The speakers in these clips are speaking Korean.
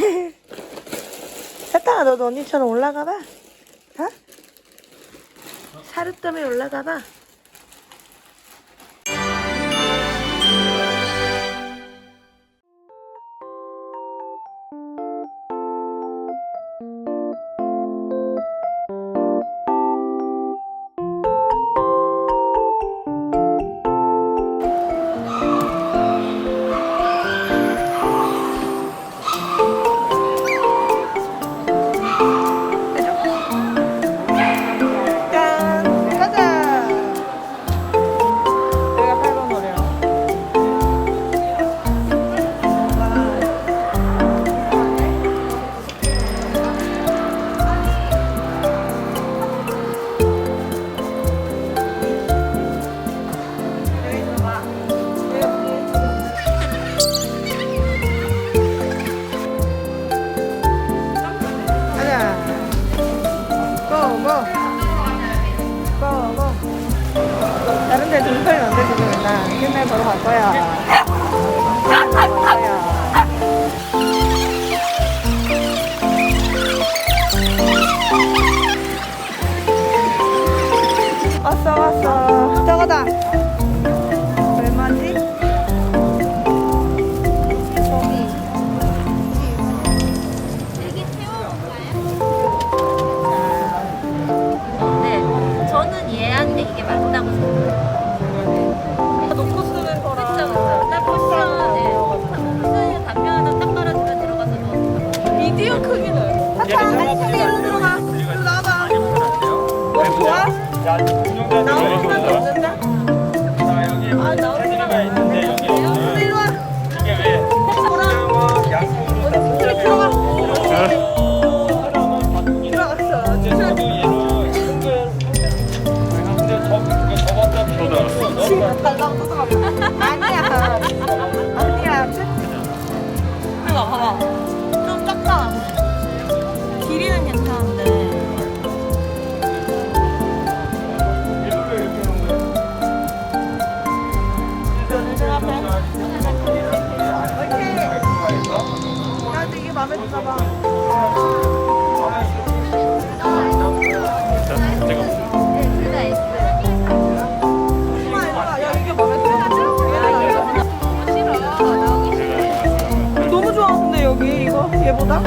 사탕아 너도 언니처럼 올라가봐. 어? 사료 때문에 올라가봐. 好乖啊把你们丢在 너무 좋아 근데 여기 이거 얘보다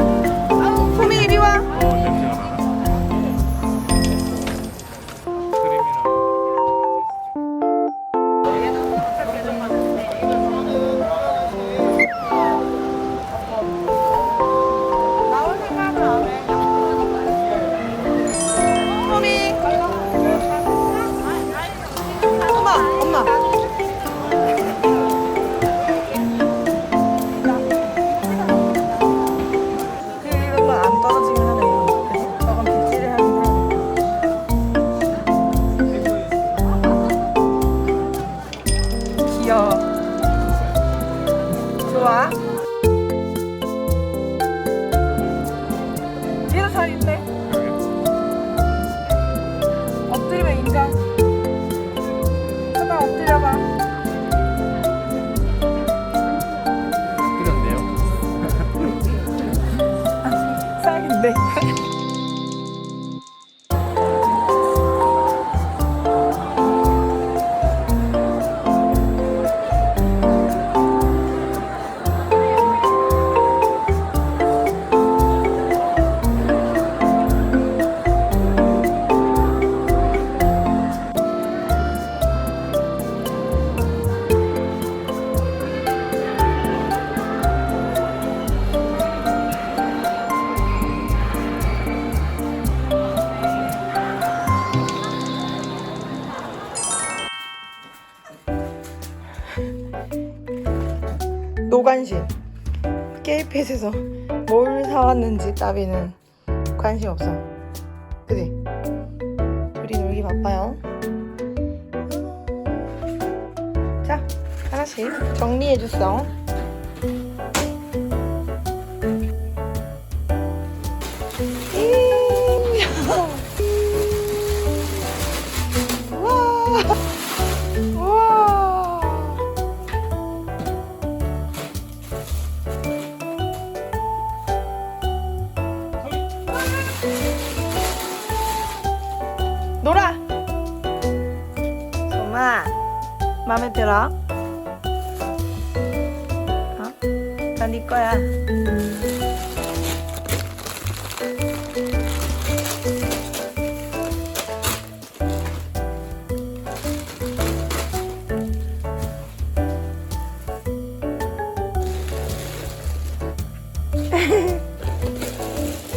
노관심. 게이펫에서 뭘 사왔는지 따비는 관심 없어. 그지? 우리 놀기 바빠요. 자 하나씩 정리해줬어. 놀아. 소마, 마음에 들어? 어? 나네 거야.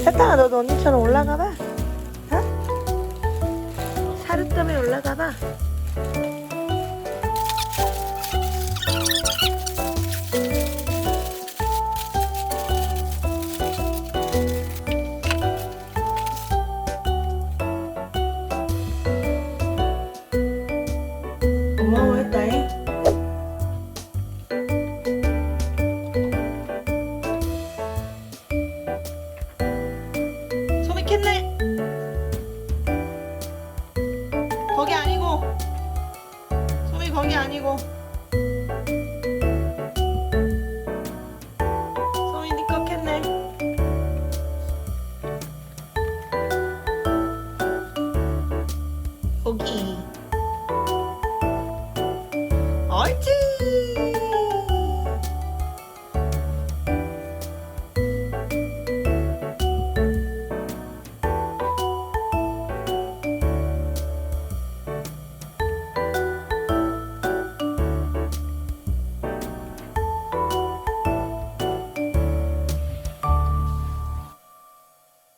사탕아 너도 언니처럼 올라가봐. 어? 사료 때문에 올라가 봐. 아니고.